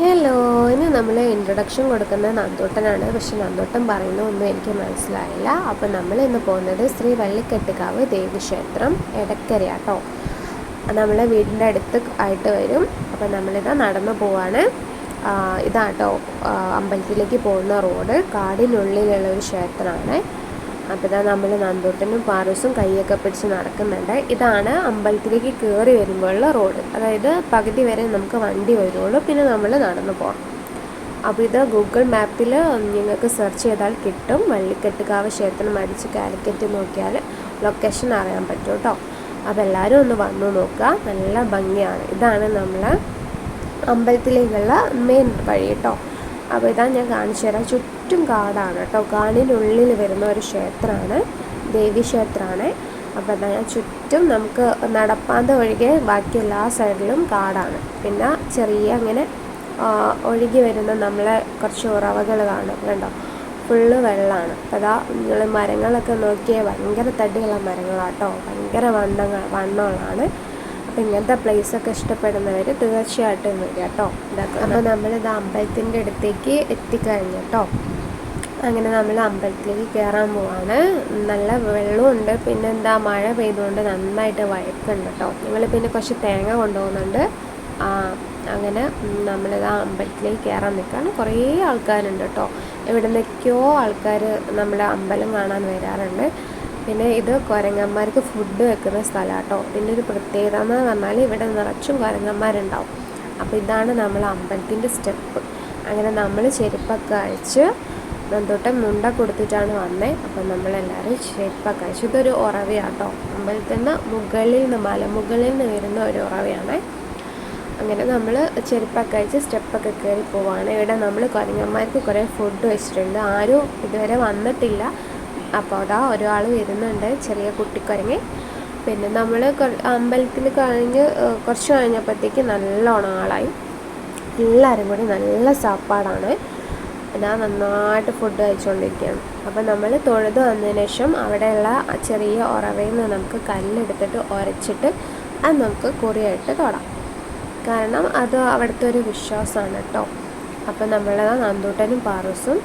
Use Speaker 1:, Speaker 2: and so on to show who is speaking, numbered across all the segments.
Speaker 1: Hello ഇന്ന് നമ്മൾ introduction കൊടുക്കുന്ന നന്തോട്ടനാണ് പക്ഷെ നന്തോട്ടം പറയുന്ന ഒന്നും എനിക്ക് മനസ്സിലായില്ല. അപ്പം നമ്മൾ ഇന്ന് പോകുന്നത് ശ്രീ വള്ളിക്കെട്ടുകാവ് ദേവീക്ഷേത്രം എടക്കരയാട്ടോ. നമ്മളെ വീടിന്റെ അടുത്ത് ആയിട്ട് വരും. അപ്പം നമ്മളിതാ നടന്നു പോവാണ്. ഇതാട്ടോ. അമ്പലത്തിലേക്ക് പോകുന്ന റോഡ്. കാടിനുള്ളിലുള്ള ഒരു ക്ഷേത്രമാണ്. അപ്പോൾ ഇതാ നമ്മൾ നന്ദൂട്ടനും പാറൂസും കൈയൊക്കെ പിടിച്ച് നടക്കുന്നുണ്ട്. ഇതാണ് അമ്പലത്തിലേക്ക് കയറി വരുമ്പോഴുള്ള റോഡ്. അതായത് പകുതി വരെ നമുക്ക് വണ്ടി വരുള്ളൂ. പിന്നെ നമ്മൾ നടന്നു പോകണം അപ്പോൾ ഇത് ഗൂഗിൾ മാപ്പിൽ നിങ്ങൾക്ക് സെർച്ച് ചെയ്താൽ കിട്ടും. വള്ളിക്കെട്ടുകാവ് ക്ഷേത്രം അടിച്ച് കാലിക്കറ്റ് നോക്കിയാൽ ലൊക്കേഷൻ അറിയാൻ പറ്റും കേട്ടോ. അപ്പോൾ എല്ലാവരും ഒന്ന് വന്നു നോക്കുക. നല്ല ഭംഗിയാണ്. ഇതാണ് നമ്മൾ അമ്പലത്തിലേക്കുള്ള മെയിൻ വഴി കേട്ടോ. അപ്പോൾ ഇതാ ഞാൻ കാണിച്ചു തരാം. ചുറ്റും കാടാണ് കേട്ടോ. കാടിനുള്ളിൽ വരുന്ന ഒരു ക്ഷേത്രമാണ്. ദേവി ക്ഷേത്രമാണ്. അപ്പോൾ എന്താ ഞാൻ ചുറ്റും നമുക്ക് നടപ്പാന്ത ഒഴികെ ബാക്കി എല്ലാ സൈഡിലും കാടാണ്. പിന്നെ ചെറിയ അങ്ങനെ ഒഴുകി വരുന്ന നമ്മളെ കുറച്ച് ഉറവകൾ കാണും. കണ്ടോ? ഫുള്ള് വെള്ളമാണ് അപ്പോൾ അതാ നിങ്ങൾ മരങ്ങളൊക്കെ നോക്കിയാൽ ഭയങ്കര തടിയുള്ള മരങ്ങളാട്ടോ ഭയങ്കര വണ്ണങ്ങൾ വണ്ണമുള്ളതാണ്. അപ്പോൾ ഇങ്ങനത്തെ പ്ലേസ് ഒക്കെ ഇഷ്ടപ്പെടുന്നവർ തീർച്ചയായിട്ടും വരിക കേട്ടോ. ഇതൊക്കെ അപ്പോൾ നമ്മളിത് അമ്പലത്തിന്റെ അടുത്തേക്ക് എത്തിക്കഴിഞ്ഞു കേട്ടോ. അങ്ങനെ നമ്മൾ അമ്പലത്തിലേക്ക് കയറാൻ പോവാണ്. നല്ല വെള്ളമുണ്ട് പിന്നെ എന്താ മഴ പെയ്തുകൊണ്ട് നന്നായിട്ട് വഴക്കുണ്ട് കേട്ടോ. ഞങ്ങൾ പിന്നെ കുറച്ച് തേങ്ങ കൊണ്ടുപോകുന്നുണ്ട്. ആ, അങ്ങനെ നമ്മളിത് ആ അമ്പലത്തിലേക്ക് കയറാൻ നിൽക്കുകയാണ് കുറേ ആൾക്കാരുണ്ട് കേട്ടോ. എവിടെ നിന്നൊക്കെയോ ആൾക്കാർ നമ്മുടെ അമ്പലം കാണാൻ വരാറുണ്ട്. പിന്നെ ഇത് കുരങ്ങന്മാർക്ക് ഫുഡ് വെക്കുന്ന സ്ഥലമാണ് കേട്ടോ ഇതിന്റെ ഒരു പ്രത്യേകത എന്ന് പറഞ്ഞാൽ ഇവിടെ നിറച്ചും കുരങ്ങന്മാരുണ്ടാവും. അപ്പോൾ ഇതാണ് നമ്മൾ അമ്പലത്തിന്റെ സ്റ്റെപ്പ് അങ്ങനെ നമ്മൾ ചെരുപ്പൊക്കെ അഴിച്ച് നന്ദോട്ടം മുണ്ട കൊടുത്തിട്ടാണ് വന്നത് അപ്പം നമ്മളെല്ലാവരും ചെരുപ്പൊക്കെ അഴിച്ചു. ഇതൊരു ഉറവയാട്ടോ. അമ്പലത്തിൽ നിന്ന് മുകളിൽ നിന്ന് മലമുകളിൽ നിന്ന് വരുന്ന ഒരു ഉറവയാണ്. അങ്ങനെ നമ്മൾ ചെരുപ്പൊക്കെ അഴിച്ച് സ്റ്റെപ്പൊക്കെ കയറി പോവാണ്. ഇവിടെ നമ്മൾ കുരങ്ങന്മാർക്ക് കുറേ ഫുഡ് വെച്ചിട്ടുണ്ട്. ആരും ഇതുവരെ വന്നിട്ടില്ല. അപ്പോൾ അതാ ഒരാൾ വരുന്നുണ്ട് ചെറിയ കുട്ടിക്കുരങ്ങി. പിന്നെ നമ്മൾ അമ്പലത്തിൽ കഴിഞ്ഞ് കുറച്ച് കഴിഞ്ഞപ്പോഴത്തേക്ക് നല്ലോണം ആളായി. എല്ലാവരും കൂടി നല്ല സാപ്പാടാണ്. ഞാൻ നന്നായിട്ട് ഫുഡ് കഴിച്ചുകൊണ്ടിരിക്കുകയാണ് അപ്പോൾ നമ്മൾ തൊഴുത് വന്നതിന് ശേഷം അവിടെയുള്ള ചെറിയ ഉറവയിൽ നിന്ന് നമുക്ക് കല്ലെടുത്തിട്ട് ഉരച്ചിട്ട് അത് നമുക്ക് കുറിയായിട്ട് തൊടാം. കാരണം അത് അവിടുത്തെ ഒരു വിശ്വാസമാണ് കേട്ടോ. അപ്പം നമ്മൾ നന്ദൂട്ടനും പാറൂസും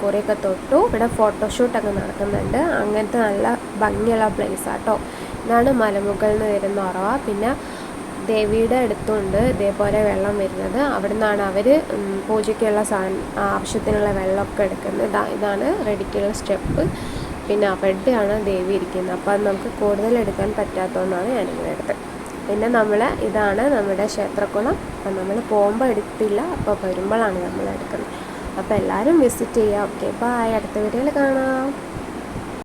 Speaker 1: കുറിയൊക്കെ തൊട്ടു. ഇവിടെ ഫോട്ടോഷൂട്ടൊക്കെ നടക്കുന്നുണ്ട്. അങ്ങനത്തെ നല്ല ഭംഗിയുള്ള പ്ലേസ് ആട്ടോ ഇതാണ് മലമുകളിൽ നിന്ന് വരുന്ന ഉറവ പിന്നെ ദേവിയുടെ അടുത്തുണ്ട് ഇതേപോലെ വെള്ളം വരുന്നത്. അവിടെ നിന്നാണ് അവർ പൂജയ്ക്കുള്ള സാധനം ആവശ്യത്തിനുള്ള വെള്ളമൊക്കെ എടുക്കുന്നത്. ഇതാ ഇതാണ് റെഡിക്കുള്ള സ്റ്റെപ്പ്. പിന്നെ അവിടെയാണ് ദേവി ഇരിക്കുന്നത്. അപ്പോൾ അത് നമുക്ക് കൂടുതൽ എടുക്കാൻ പറ്റാത്തതുകൊണ്ടാണ് ഞാനിങ്ങനെ എടുത്തത്. പിന്നെ നമ്മൾ ഇതാണ് നമ്മുടെ ക്ഷേത്രക്കുളം. നമ്മൾ പോകുമ്പോൾ എടുത്തില്ല. അപ്പോൾ വരുമ്പോഴാണ് നമ്മൾ എടുക്കുന്നത്. അപ്പോൾ എല്ലാവരും വിസിറ്റ് ചെയ്യുക ഓക്കെ ബൈ അടുത്ത വീഡിയോയിൽ കാണാം.